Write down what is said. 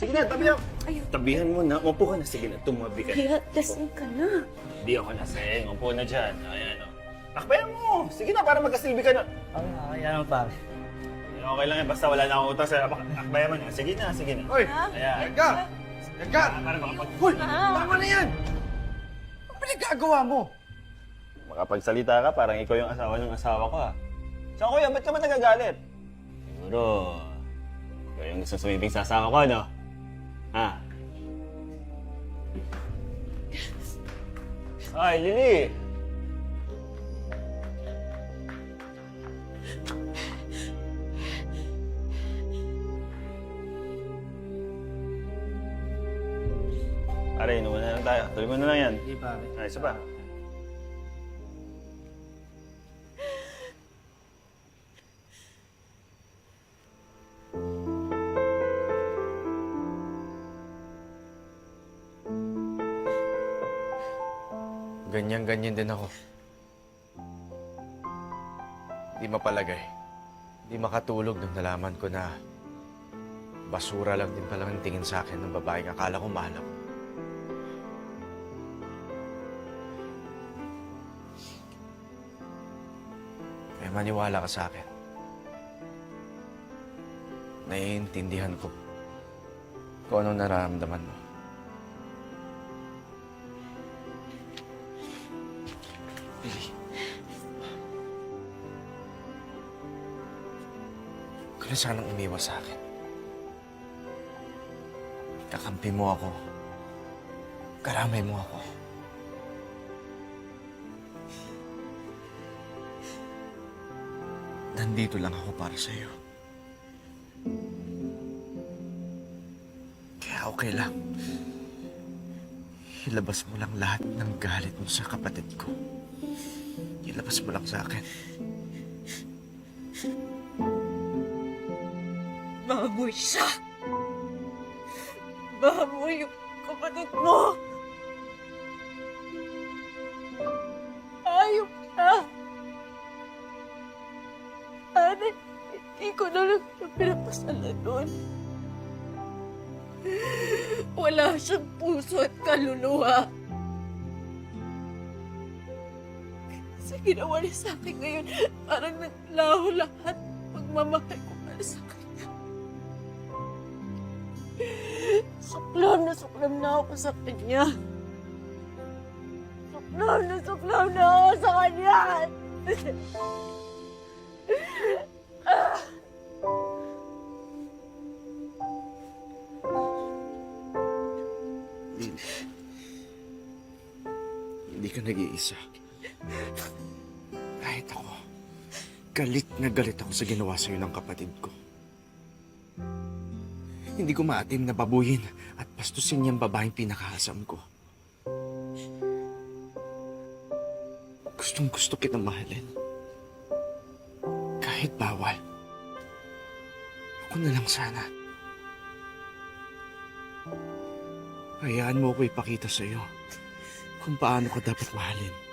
Sige na, tabihan. Ayun. Tabihan mo na. Upo ka na. Sige na, tumabi ka. Kaya lasing ka na. Hindi ako lasing. Upo na dyan. Ayan o. Takbayan mo. Sige na, para magkasilbi ka na. Okay, okay lang pare. Okay lang yan. Basta wala na akong utang sa takbayan mo na. Sige na, sige na. Hoy! Ayan. Edgar! Edgar! Para makapag... Hoy! Tama na yan! Ano pinagkagawa mo? Makapagsalita ka, parang ikaw yung asawa ng asawa ko ah. So kuya, ba't ka ba nagagalit? Siguro, ikaw yung gusto sumibing sa asawa ko, no? Ha? Ay, Lili! Pare, inuman na lang tayo. Tuloy mo na lang yan. Hindi pare. Ay, isa pa. Ganyan-ganyan din ako. Di mapalagay. Di makatulog nung nalaman ko na basura lang din pala ang tingin sa akin ng babaeng akala ko mahal ako. Kaya maniwala ka sa akin. Naiintindihan ko kung anong nararamdaman mo. Billy. Huwag sanang umiwas sa akin. Kakampi mo ako. Karamay mo ako. Nandito lang ako para sa'yo. Kaya okay lang. Ilabas mo lang lahat ng galit mo sa kapatid ko. Ilabas mo lang sa akin. Baboy siya! Baboy yung kapatid mo! Ayop siya! Sana hindi ko na lang siya pinapasalan nun. Wala siyang puso at kaluluwa. Sa ginawa niya sa akin ngayon, parang naglaho lahat pagmamahal ko para sa kanya. Suklam na suklam na ako sa kanya. Suklam na suklam na ako sa kanya. Hindi ka nag-iisa. Kahit ako, galit na galit ako sa ginawa sa'yo ng kapatid ko. Hindi ko maatim na babuyin at pastusin niyang babaeng pinakahasam ko. Gustong gusto kitang mahalin. Kahit bawal. Ako na lang sana. Hayaan mo ako ipakita sa'yo kung paano ka dapat mahalin.